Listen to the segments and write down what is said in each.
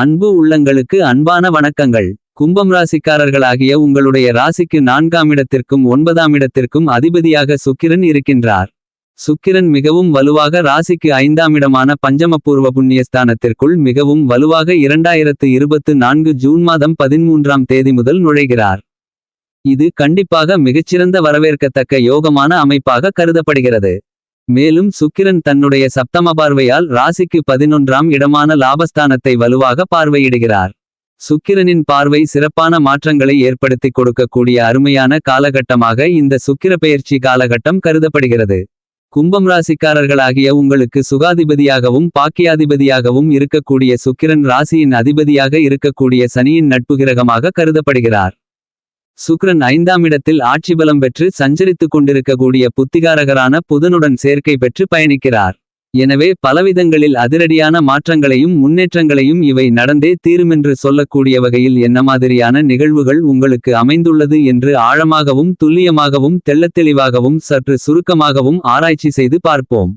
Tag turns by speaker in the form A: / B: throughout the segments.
A: அன்பு உள்ளங்களுக்கு அன்பான வணக்கங்கள். கும்பம் ராசிக்காரர்களாகிய உங்களுடைய ராசிக்கு நான்காம் இடத்திற்கும் ஒன்பதாம் இடத்திற்கும் அதிபதியாக சுக்கிரன் இருக்கின்றார். சுக்கிரன் மிகவும் வலுவாக ராசிக்கு ஐந்தாம் இடமான பஞ்சமபூர்வ புண்ணியஸ்தானத்திற்குள் மிகவும் வலுவாக இரண்டாயிரத்து இருபத்து நான்கு ஜூன் மாதம் பதிமூன்றாம் தேதி முதல் நுழைகிறார். இது கண்டிப்பாக மிகச்சிறந்த வரவேற்கத்தக்க யோகமான அமைப்பாக கருதப்படுகிறது. மேலும் சுக்கிரன் தன்னுடைய சப்தம பார்வையால் ராசிக்கு பதினொன்றாம் இடமான லாபஸ்தானத்தை வலுவாக பார்வையிடுகிறார். சுக்கிரனின் பார்வை சிறப்பான மாற்றங்களை ஏற்படுத்தி கொடுக்கக்கூடிய அருமையான காலகட்டமாக இந்த சுக்கிர பெயர்ச்சி காலகட்டம் கருதப்படுகிறது. கும்பம் ராசிக்காரர்களாகிய உங்களுக்கு சுகாதிபதியாகவும் பாக்கியாதிபதியாகவும் இருக்கக்கூடிய சுக்கிரன் ராசியின் அதிபதியாக இருக்கக்கூடிய சனியின் நட்புகிரகமாக கருதப்படுகிறார். சுக்ரன் ஐந்தாம் இடத்தில் ஆட்சி பலம் பெற்று சஞ்சரித்துக் கொண்டிருக்கக்கூடிய புத்திகாரகரான புதனுடன் சேர்க்கை பெற்று பயணிக்கிறார். எனவே பலவிதங்களில் அதிரடியான மாற்றங்களையும் முன்னேற்றங்களையும் இவை நடந்தே தீருமென்று சொல்லக்கூடிய வகையில் என்ன மாதிரியான நிகழ்வுகள் உங்களுக்கு அமைந்துள்ளது என்று ஆழமாகவும் துல்லியமாகவும் தெள்ளத்தெளிவாகவும் சற்று சுருக்கமாகவும் ஆராய்ச்சி செய்து பார்ப்போம்.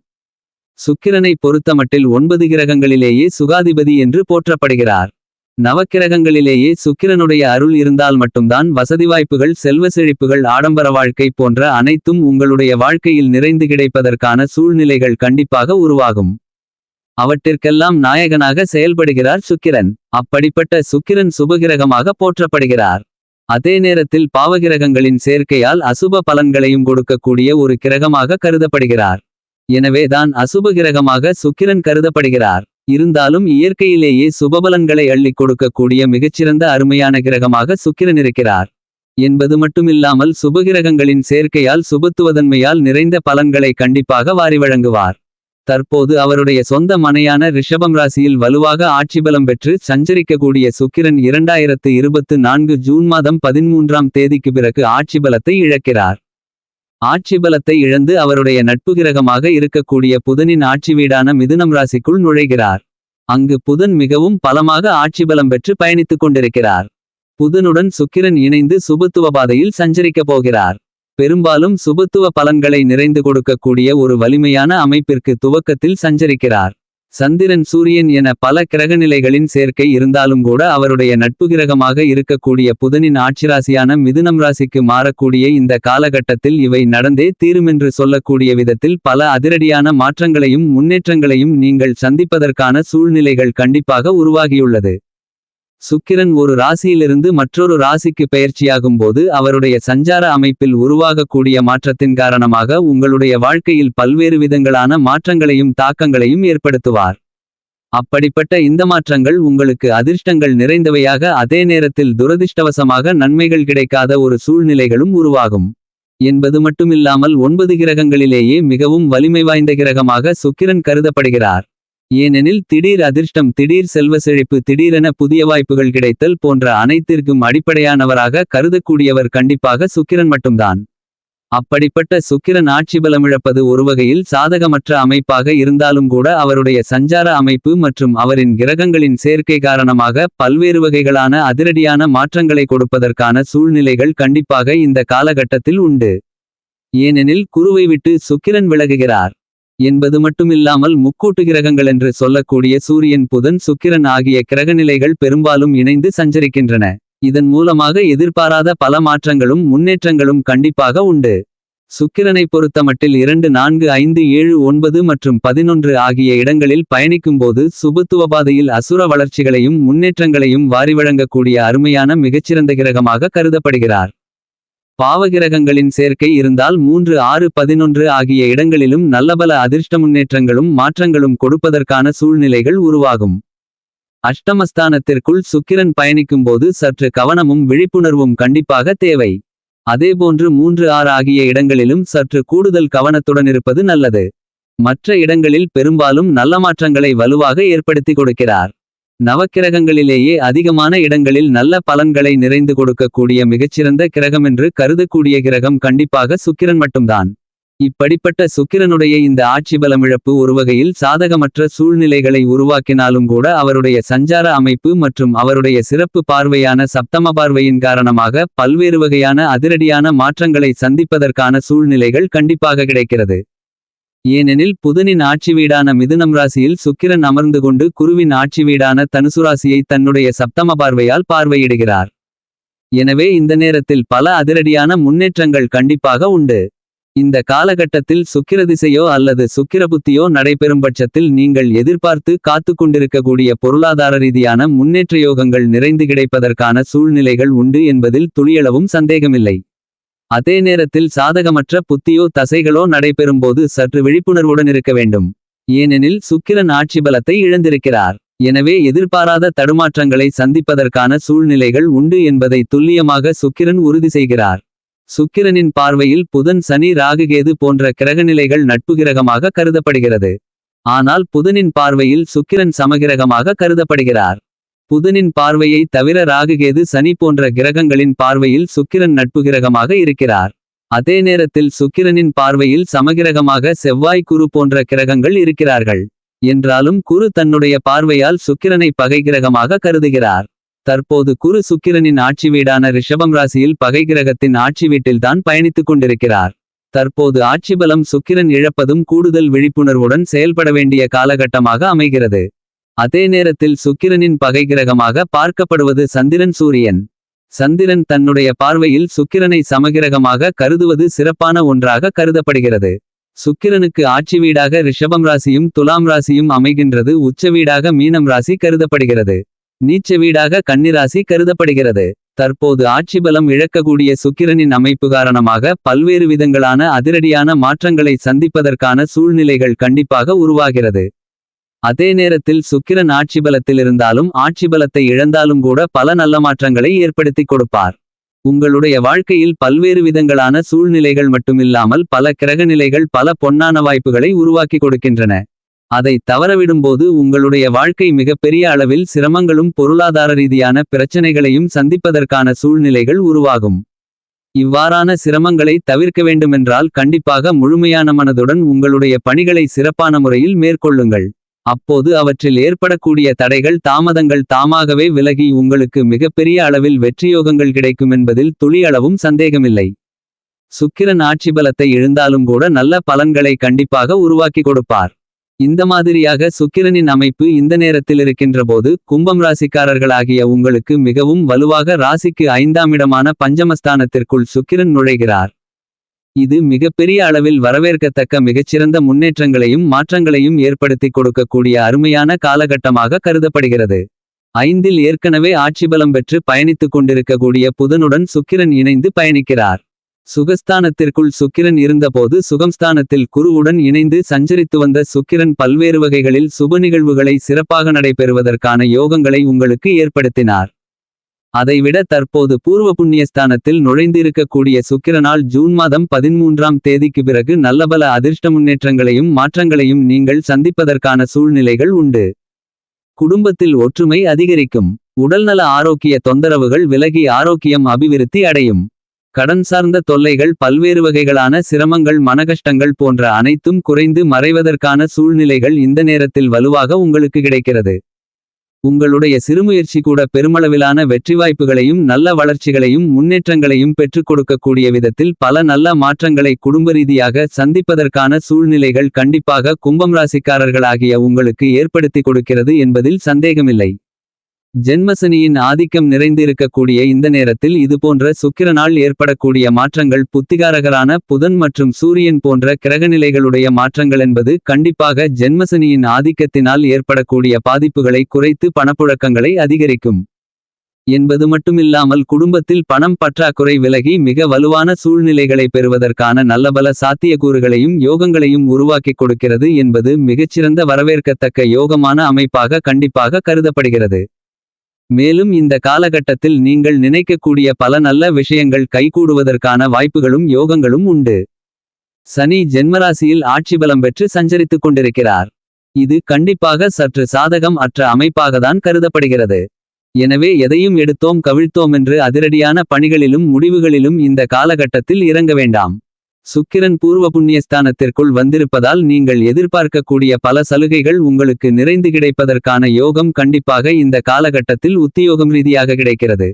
A: சுக்கிரனை பொறுத்தமட்டில் ஒன்பது கிரகங்களிலேயே சுகாதிபதி என்று போற்றப்படுகிறார். நவக்கிரகங்களிலேயே சுக்கிரனுடைய அருள் இருந்தால் மட்டும்தான் வசதி வாய்ப்புகள் செல்வ செழிப்புகள் ஆடம்பர வாழ்க்கை போன்ற அனைத்தும் உங்களுடைய வாழ்க்கையில் நிறைந்து கிடைப்பதற்கான சூழ்நிலைகள் கண்டிப்பாக உருவாகும். அவற்றிற்கெல்லாம் நாயகனாக செயல்படுகிறார் சுக்கிரன். அப்படிப்பட்ட சுக்கிரன் சுபகிரகமாக போற்றப்படுகிறார். அதே நேரத்தில் பாவகிரகங்களின் சேர்க்கையால் அசுப பலன்களையும் கொடுக்கக்கூடிய ஒரு கிரகமாக கருதப்படுகிறார். எனவேதான் அசுப கிரகமாக சுக்கிரன் கருதப்படுகிறார். இருந்தாலும் இயற்கையிலேயே சுபபலன்களை அள்ளி கொடுக்கக்கூடிய மிகச்சிறந்த அருமையான கிரகமாக சுக்கிரன் இருக்கிறார். என்பது மட்டுமில்லாமல் சுபகிரகங்களின் சேர்க்கையால் சுபத்துவதன்மையால் நிறைந்த பலன்களை கண்டிப்பாக வாரி வழங்குவார். தற்போது அவருடைய சொந்த மனையான ரிஷபம் ராசியில் வலுவாக ஆட்சிபலம் பெற்று சஞ்சரிக்கக்கூடிய சுக்கிரன் இரண்டாயிரத்து இருபத்து நான்கு ஜூன் மாதம் பதிமூன்றாம் தேதிக்கு பிறகு ஆட்சிபலத்தை இழக்கிறார். ஆட்சிபலத்தை இழந்து அவருடைய நட்பு கிரகமாக இருக்கக்கூடிய புதனின் ஆட்சி வீடான மிதுனம் ராசிக்குள் நுழைகிறார். அங்கு புதன் மிகவும் பலமாக ஆட்சிபலம் பெற்று பயணித்துக் கொண்டிருக்கிறார். புதனுடன் சுக்கிரன் இணைந்து சுபத்துவ பாதையில் சஞ்சரிக்கப் போகிறார். பெரும்பாலும் சுபத்துவ பலன்களை நிறைந்து கொடுக்கக்கூடிய ஒரு வலிமையான அமைப்பிற்கு துவக்கத்தில் சஞ்சரிக்கிறார். சந்திரன் சூரியன் என பல கிரகநிலைகளின் சேர்க்கை இருந்தாலும் கூட அவருடைய நட்பு கிரகமாக இருக்கக்கூடிய புதனின் ஆட்சிராசியான மிதுனம் ராசிக்கு மாறக்கூடிய இந்த காலகட்டத்தில் இவை நடந்தே தீருமென்று சொல்லக்கூடிய விதத்தில் பல அதிரடியான மாற்றங்களையும் முன்னேற்றங்களையும் நீங்கள் சந்திப்பதற்கான சூழ்நிலைகள் கண்டிப்பாக உருவாகியுள்ளது. சுக்கிரன் ஒரு ராசியிலிருந்து மற்றொரு ராசிக்கு பெயர்ச்சியாகும் போது அவருடைய சஞ்சார அமைப்பில் உருவாகக்கூடிய மாற்றத்தின் காரணமாக உங்களுடைய வாழ்க்கையில் பல்வேறு விதங்களான மாற்றங்களையும் தாக்கங்களையும் ஏற்படுத்துவார். அப்படிப்பட்ட இந்த மாற்றங்கள் உங்களுக்கு அதிர்ஷ்டங்கள் நிறைந்தவையாக அதே நேரத்தில் துரதிர்ஷ்டவசமாக நன்மைகள் கிடைக்காத ஒரு சூழ்நிலைகளும் உருவாகும். என்பது மட்டுமில்லாமல் ஒன்பது கிரகங்களிலேயே மிகவும் வலிமை வாய்ந்த கிரகமாக சுக்கிரன் கருதப்படுகிறார். ஏனெனில் திடீர் அதிர்ஷ்டம் திடீர் செல்வ செழிப்பு திடீரென புதிய வாய்ப்புகள் கிடைத்தல் போன்ற அனைத்திற்கும் அடிப்படையானவராக கருதக்கூடியவர் கண்டிப்பாக சுக்கிரன் மட்டும்தான். அப்படிப்பட்ட சுக்கிரன் ஆட்சி பலமிழப்பது ஒருவகையில் சாதகமற்ற அமைப்பாக இருந்தாலும் கூட அவருடைய சஞ்சார அமைப்பு மற்றும் அவரின் கிரகங்களின் சேர்க்கை காரணமாக பல்வேறு வகைகளான அதிரடியான மாற்றங்களை கொடுப்பதற்கான சூழ்நிலைகள் கண்டிப்பாக இந்த காலகட்டத்தில் உண்டு. ஏனெனில் குருவை விட்டு சுக்கிரன் விலகுகிறார். என்பது மட்டுமில்லாமல் முக்கூட்டு கிரகங்கள் என்று சொல்லக்கூடிய சூரியன் புதன் சுக்கிரன் ஆகிய கிரகநிலைகள் பெரும்பாலும் இணைந்து சஞ்சரிக்கின்றன. இதன் மூலமாக எதிர்பாராத பல மாற்றங்களும் முன்னேற்றங்களும் கண்டிப்பாக உண்டு. சுக்கிரனை பொறுத்தமட்டில் இரண்டு நான்கு ஐந்து ஏழு ஒன்பது மற்றும் பதினொன்று ஆகிய இடங்களில் பயணிக்கும்போது சுபத்துவபாதையில் அசுர வளர்ச்சிகளையும் முன்னேற்றங்களையும் வாரி வழங்கக்கூடிய அருமையான மிகச்சிறந்த கிரகமாக கருதப்படுகிறார். பாவகிரகங்களின் சேர்க்கை இருந்தால் மூன்று ஆறு பதினொன்று ஆகிய இடங்களிலும் நல்லபல அதிர்ஷ்ட முன்னேற்றங்களும் மாற்றங்களும் கொடுப்பதற்கான சூழ்நிலைகள் உருவாகும். அஷ்டமஸ்தானத்திற்குள் சுக்கிரன் பயணிக்கும்போது சற்று கவனமும் விழிப்புணர்வும் கண்டிப்பாக தேவை. அதேபோன்று மூன்று ஆறு ஆகிய இடங்களிலும் சற்று கூடுதல் கவனத்துடன் இருப்பது நல்லது. மற்ற இடங்களில் பெரும்பாலும் நல்ல மாற்றங்களை வலுவாக ஏற்படுத்தி கொடுக்கிறார். நவக்கிரகங்களிலேயே அதிகமான இடங்களில் நல்ல பலன்களை நிறைந்து கொடுக்கக்கூடிய மிகச்சிறந்த கிரகமென்று கருதக்கூடிய கிரகம் கண்டிப்பாக சுக்கிரன் மட்டும்தான். இப்படிப்பட்ட சுக்கிரனுடைய இந்த ஆட்சி பலமிழப்பு ஒருவகையில் சாதகமற்ற சூழ்நிலைகளை உருவாக்கினாலும் கூட அவருடைய சஞ்சார அமைப்பு மற்றும் அவருடைய சிறப்பு பார்வையான சப்தம பார்வையின் காரணமாக பல்வேறு வகையான அதிரடியான மாற்றங்களை சந்திப்பதற்கான சூழ்நிலைகள் கண்டிப்பாக கிடைக்கிறது. ஏனெனில் புதனின் ஆட்சி வீடான மிதுனம் ராசியில் சுக்கிரன் அமர்ந்து கொண்டு குருவின் ஆட்சி வீடான தனுசுராசியை தன்னுடைய சப்தம பார்வையால் பார்வையிடுகிறார். எனவே இந்த நேரத்தில் பல அதிரடியான முன்னேற்றங்கள் கண்டிப்பாக உண்டு. இந்த காலகட்டத்தில் சுக்கிர திசையோ அல்லது சுக்கிர புத்தியோ நடைபெறும் பட்சத்தில் நீங்கள் எதிர்பார்த்து காத்து கொண்டிருக்கக்கூடிய பொருளாதார ரீதியான முன்னேற்ற யோகங்கள் நிறைந்து கிடைப்பதற்கான சூழ்நிலைகள் உண்டு என்பதில் துளியளவும் சந்தேகமில்லை. அதே நேரத்தில் சாதகமற்ற புத்தியோ தசைகளோ நடைபெறும்போது சற்று விழிப்புணர்வுடன் இருக்க வேண்டும். ஏனெனில் சுக்கிரன் ஆட்சி பலத்தை இழந்திருக்கிறார். எனவே எதிர்பாராத தடுமாற்றங்களை சந்திப்பதற்கான சூழ்நிலைகள் உண்டு என்பதை துல்லியமாக சுக்கிரன் உறுதி செய்கிறார். சுக்கிரனின் பார்வையில் புதன் சனி ராகுகேது போன்ற கிரகநிலைகள் நட்பு கிரகமாக கருதப்படுகிறது. ஆனால் புதனின் பார்வையில் சுக்கிரன் சமகிரகமாக கருதப்படுகிறார். புதனின் பார்வையை தவிர ராகுகேது சனி போன்ற கிரகங்களின் பார்வையில் சுக்கிரன் நட்பு கிரகமாக இருக்கிறார். அதே நேரத்தில் சுக்கிரனின் பார்வையில் சமகிரகமாக செவ்வாய் குரு போன்ற கிரகங்கள் இருக்கிறார்கள். என்றாலும் குரு தன்னுடைய பார்வையால் சுக்கிரனை பகை கிரகமாக கருதுகிறார். தற்போது குரு சுக்கிரனின் ஆட்சி வீடான ரிஷபம் ராசியில் பகை கிரகத்தின் ஆட்சி வீட்டில்தான் பயணித்துக் கொண்டிருக்கிறார். தற்போது ஆட்சி பலம் சுக்கிரன் இழப்பதும் கூடுதல் விழிப்புணர்வுடன் செயல்பட வேண்டிய காலகட்டமாக அமைகிறது. அதே நேரத்தில் சுக்கிரனின் பகை கிரகமாக பார்க்கப்படுவது சந்திரன் சூரியன். சந்திரன் தன்னுடைய பார்வையில் சுக்கிரனை சமகிரகமாக கருதுவது சிறப்பான ஒன்றாக கருதப்படுகிறது. சுக்கிரனுக்கு ஆட்சி வீடாக ரிஷபம் ராசியும் துலாம் ராசியும் அமைகின்றது உச்ச வீடாக மீனம் ராசி கருதப்படுகிறது. நீச்ச வீடாக கன்னிராசி கருதப்படுகிறது. தற்போது ஆட்சி பலம் இழக்கக்கூடிய சுக்கிரனின் அமைப்பு காரணமாக பல்வேறு விதங்களான அதிரடியான மாற்றங்களை சந்திப்பதற்கான சூழ்நிலைகள் கண்டிப்பாக உருவாகிறது. அதே நேரத்தில் சுக்கிரன் ஆட்சி பலத்தில் இருந்தாலும் ஆட்சி பலத்தை இழந்தாலும் கூட பல நல்ல மாற்றங்களை ஏற்படுத்திக் கொடுப்பார். உங்களுடைய வாழ்க்கையில் பல்வேறு விதங்களான சூழ்நிலைகள் மட்டுமில்லாமல் பல கிரகநிலைகள் பல பொன்னான வாய்ப்புகளை உருவாக்கி கொடுக்கின்றன. அதை தவறவிடும்போது உங்களுடைய வாழ்க்கை மிகப்பெரிய அளவில் சிரமங்களும் பொருளாதார ரீதியான பிரச்சனைகளையும் சந்திப்பதற்கான சூழ்நிலைகள் உருவாகும். இவ்வாறான சிரமங்களை தவிர்க்க வேண்டுமென்றால் கண்டிப்பாக முழுமையான மனதுடன் உங்களுடைய பணிகளை சிறப்பான முறையில் மேற்கொள்ளுங்கள். அப்போது அவற்றில் ஏற்படக்கூடிய தடைகள் தாமதங்கள் தாமாகவே விலகி உங்களுக்கு மிகப்பெரிய அளவில் வெற்றியோகங்கள் கிடைக்கும் என்பதில் துளியளவும் சந்தேகமில்லை. சுக்கிரன் ஆட்சி பலத்தை இழந்தாலும் கூட நல்ல பலன்களை கண்டிப்பாக உருவாக்கி கொடுப்பார். இந்த மாதிரியாக சுக்கிரனின் அமைப்பு இந்த நேரத்தில் இருக்கின்றபோது கும்பம் ராசிக்காரர்களாகிய உங்களுக்கு மிகவும் வலுவாக ராசிக்கு ஐந்தாம் இடமான பஞ்சமஸ்தானத்திற்குள் சுக்கிரன் நுழைகிறார். இது மிகப்பெரிய அளவில் வரவேற்கத்தக்க மிகச்சிறந்த முன்னேற்றங்களையும் மாற்றங்களையும் ஏற்படுத்திக் கொடுக்கக்கூடிய அருமையான காலகட்டமாக கருதப்படுகிறது. ஐந்தில் ஏற்கனவே ஆட்சிபலம் பெற்று பயணித்துக் கொண்டிருக்கக்கூடிய புதனுடன் சுக்கிரன் இணைந்து பயணிக்கிறார். சுகஸ்தானத்திற்குள் சுக்கிரன் இருந்தபோது சுகம்ஸ்தானத்தில் குருவுடன் இணைந்து சஞ்சரித்து வந்த சுக்கிரன் பல்வேறு வகைகளில் சுப நிகழ்வுகளை சிறப்பாக நடைபெறுவதற்கான யோகங்களை உங்களுக்கு ஏற்படுத்தினார். அதைவிட தற்போது பூர்வ புண்ணியஸ்தானத்தில் நுழைந்திருக்கக்கூடிய சுக்கிரனால் ஜூன் மாதம் பதிமூன்றாம் தேதிக்கு பிறகு நல்லபல அதிர்ஷ்ட முன்னேற்றங்களையும் மாற்றங்களையும் நீங்கள் சந்திப்பதற்கான சூழ்நிலைகள் உண்டு. குடும்பத்தில் ஒற்றுமை அதிகரிக்கும். உடல்நல ஆரோக்கிய தொந்தரவுகள் விலகி ஆரோக்கியம் அபிவிருத்தி அடையும். கடன் சார்ந்த தொல்லைகள் பல்வேறு வகைகளான சிரமங்கள் மனகஷ்டங்கள் போன்ற அனைத்தும் குறைந்து மறைவதற்கான சூழ்நிலைகள் இந்த நேரத்தில் வலுவாக உங்களுக்கு கிடைக்கிறது. உங்களுடைய சிறுமுயற்சி கூட பெருமளவிலான வெற்றி வாய்ப்புகளையும் நல்ல வளர்ச்சிகளையும் முன்னேற்றங்களையும் பெற்றுக் கொடுக்கக்கூடிய விதத்தில் பல நல்ல மாற்றங்களை குடும்ப ரீதியாக சந்திப்பதற்கான சூழ்நிலைகள் கண்டிப்பாக கும்பம் ராசிக்காரர்களாகிய உங்களுக்கு ஏற்படுத்தி கொடுக்கிறது என்பதில் சந்தேகமில்லை. ஜென்மசனியின் ஆதிக்கம் நிறைந்திருக்கக்கூடிய இந்த நேரத்தில் இதுபோன்ற சுக்கிரனால் ஏற்படக்கூடிய மாற்றங்கள் புத்திகாரகரான புதன் மற்றும் சூரியன் போன்ற கிரகநிலைகளுடைய மாற்றங்கள் என்பது கண்டிப்பாக ஜென்மசனியின் ஆதிக்கத்தினால் ஏற்படக்கூடிய பாதிப்புகளை குறைத்து பணப்புழக்கங்களை அதிகரிக்கும். என்பது மட்டுமில்லாமல் குடும்பத்தில் பணம் பற்றாக்குறை விலகி மிக வலுவான சூழ்நிலைகளை பெறுவதற்கான நல்லபல சாத்தியக்கூறுகளையும் யோகங்களையும் உருவாக்கிக் கொடுக்கிறது என்பது மிகச்சிறந்த வரவேற்கத்தக்க யோகமான அமைப்பாக கண்டிப்பாக கருதப்படுகிறது. மேலும் இந்த காலகட்டத்தில் நீங்கள் நினைக்கக்கூடிய பல நல்ல விஷயங்கள் கைகூடுவதற்கான வாய்ப்புகளும் யோகங்களும் உண்டு. சனி ஜென்மராசியில் ஆட்சி பலம் பெற்று சஞ்சரித்துக் கொண்டிருக்கிறார். இது கண்டிப்பாக சற்று சாதகம் அற்ற அமைப்பாகத்தான் கருதப்படுகிறது. எனவே எதையும் எடுத்தோம் கவிழ்த்தோம் என்று அதிரடியான பணிகளிலும் முடிவுகளிலும் இந்த காலகட்டத்தில் இறங்க வேண்டாம். சுக்கிரன் பூர்வ புண்ணியஸ்தானத்திற்குள் வந்திருப்பதால் நீங்கள் எதிர்பார்க்கக்கூடிய பல சலுகைகள் உங்களுக்கு நிறைந்து கிடைப்பதற்கான யோகம் கண்டிப்பாக இந்த காலகட்டத்தில் உத்தியோகம் ரீதியாக கிடைக்கிறது.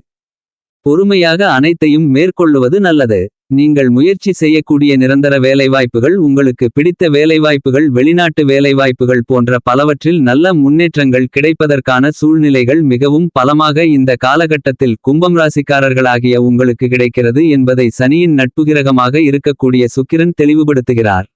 A: பொறுமையாக அனைத்தையும் மேற்கொள்ளுவது நல்லது. நீங்கள் முயற்சி செய்யக்கூடிய நிரந்தர வேலைவாய்ப்புகள் உங்களுக்கு பிடித்த வேலைவாய்ப்புகள் வெளிநாட்டு வேலைவாய்ப்புகள் போன்ற பலவற்றில் நல்ல முன்னேற்றங்கள் கிடைப்பதற்கான சூழ்நிலைகள் மிகவும் பலமாக இந்த காலகட்டத்தில் கும்பம் ராசிக்காரர்களாகிய உங்களுக்கு கிடைக்கிறது என்பதை சனியின் நட்புகிரகமாக இருக்கக்கூடிய சுக்கிரன் தெளிவுபடுத்துகிறார்.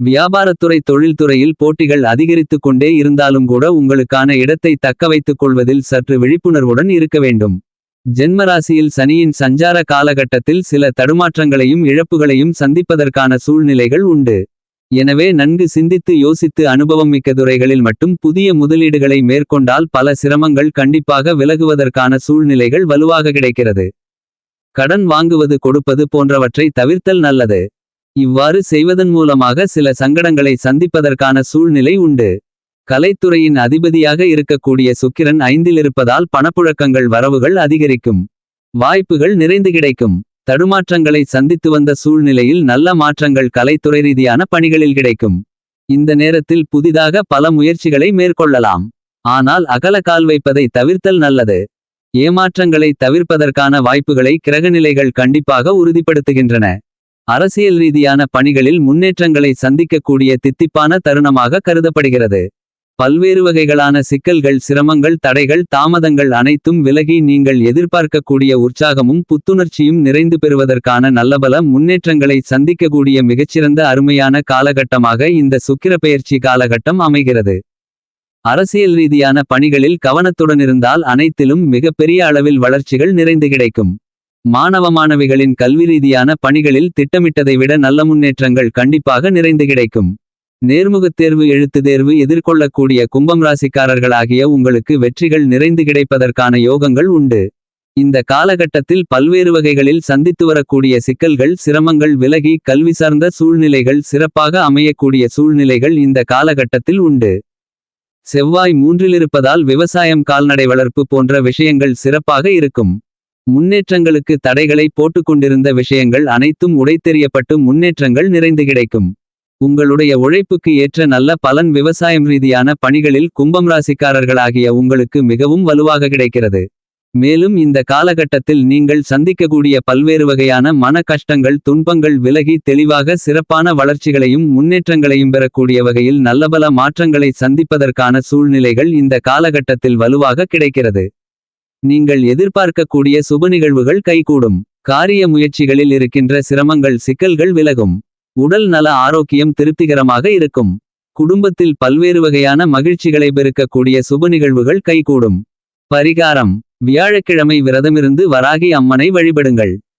A: வியாபாரத்துறை தொழில்துறையில் போட்டிகள் அதிகரித்துக் கொண்டே இருந்தாலும் கூட உங்களுக்கான இடத்தை தக்கவைத்துக் கொள்வதில் சற்று விழிப்புணர்வுடன் இருக்க வேண்டும். ஜென்மராசியில் சனியின் சஞ்சார காலகட்டத்தில் சில தடுமாற்றங்களையும் இழப்புகளையும் சந்திப்பதற்கான சூழ்நிலைகள் உண்டு. எனவே நன்கு சிந்தித்து யோசித்து அனுபவம் மிக்க துறைகளில் மட்டும் புதிய முதலீடுகளை மேற்கொண்டால் பல சிரமங்கள் கண்டிப்பாக விலகுவதற்கான சூழ்நிலைகள் வலுவாக கிடைக்கிறது. கடன் வாங்குவது கொடுப்பது போன்றவற்றை தவிர்த்தல் நல்லது. இவ்வாறு செய்வதன் மூலமாக சில சங்கடங்களை சந்திப்பதற்கான சூழ்நிலை உண்டு. கலைத்துறையின் அதிபதியாக இருக்கக்கூடிய சுக்கிரன் ஐந்தில் இருப்பதால் பணப்புழக்கங்கள் வரவுகள் அதிகரிக்கும். வாய்ப்புகள் நிறைந்து கிடைக்கும். தடுமாற்றங்களை சந்தித்து வந்த சூழ்நிலையில் நல்ல மாற்றங்கள் கலைத்துறை ரீதியான பணிகளில் கிடைக்கும். இந்த நேரத்தில் புதிதாக பல முயற்சிகளை மேற்கொள்ளலாம். ஆனால் அகல கால் வைப்பதை தவிர்த்தல் நல்லது. ஏமாற்றங்களை தவிர்ப்பதற்கான வாய்ப்புகளை கிரகநிலைகள் கண்டிப்பாக உறுதிப்படுத்துகின்றன. அரசியல் ரீதியான பணிகளில் முன்னேற்றங்களை சந்திக்கக்கூடிய தித்திப்பான தருணமாக கருதப்படுகிறது. பல்வேறு வகைகளான சிக்கல்கள் சிரமங்கள் தடைகள் தாமதங்கள் அனைத்தும் விலகி நீங்கள் எதிர்பார்க்கக்கூடிய உற்சாகமும் புத்துணர்ச்சியும் நிறைந்து பெறுவதற்கான நல்லபல முன்னேற்றங்களை சந்திக்கக்கூடிய மிகச்சிறந்த அருமையான காலகட்டமாக இந்த சுக்கிரப்பெயர்ச்சி காலகட்டம் அமைகிறது. அரசியல் ரீதியான பணிகளில் கவனத்துடன் இருந்தால் அனைத்திலும் மிகப்பெரிய அளவில் வளர்ச்சிகள் நிறைந்து கிடைக்கும். மாணவ மாணவிகளின் கல்வி ரீதியான பணிகளில் திட்டமிட்டதை விட நல்ல முன்னேற்றங்கள் கண்டிப்பாக நிறைந்து கிடைக்கும். நேர்முகத் தேர்வு எழுத்து தேர்வு எதிர்கொள்ளக்கூடிய கும்பம் ராசிக்காரர்களாகிய உங்களுக்கு வெற்றிகள் நிறைந்து கிடைப்பதற்கான யோகங்கள் உண்டு. இந்த காலகட்டத்தில் பல்வேறு வகைகளில் சந்தித்து வரக்கூடிய சிக்கல்கள் சிரமங்கள் விலகி கல்வி சார்ந்த சூழ்நிலைகள் சிறப்பாக அமையக்கூடிய சூழ்நிலைகள் இந்த காலகட்டத்தில் உண்டு. செவ்வாய் மூன்றிலிருப்பதால் விவசாயம் கால்நடை வளர்ப்பு போன்ற விஷயங்கள் சிறப்பாக இருக்கும். முன்னேற்றங்களுக்கு தடைகளை போட்டுக்கொண்டிருந்த விஷயங்கள் அனைத்தும் உடைத்தெறியப்பட்டு முன்னேற்றங்கள் நிறைந்து கிடைக்கும். உங்களுடைய உழைப்புக்கு ஏற்ற நல்ல பலன் விவசாயம் ரீதியான பணிகளில் கும்பம் ராசிக்காரர்களாகிய உங்களுக்கு மிகவும் வலுவாக கிடைக்கிறது. மேலும் இந்த காலகட்டத்தில் நீங்கள் சந்திக்கக்கூடிய பல்வேறு வகையான மன கஷ்டங்கள் துன்பங்கள் விலகி தெளிவாக சிறப்பான வளர்ச்சிகளையும் முன்னேற்றங்களையும் பெறக்கூடிய வகையில் நல்லபல மாற்றங்களை சந்திப்பதற்கான சூழ்நிலைகள் இந்த காலகட்டத்தில் வலுவாக கிடைக்கிறது. நீங்கள் எதிர்பார்க்கக்கூடிய சுப நிகழ்வுகள் கைகூடும். காரிய முயற்சிகளில் இருக்கின்ற சிரமங்கள் சிக்கல்கள் விலகும். உடல் நல ஆரோக்கியம் திருப்திகரமாக இருக்கும். குடும்பத்தில் பல்வேறு வகையான மகிழ்ச்சிகளை பெருக்கக்கூடிய சுப நிகழ்வுகள் கைகூடும். பரிகாரம். வியாழக்கிழமை விரதமிருந்து வராகி அம்மனை வழிபடுங்கள்.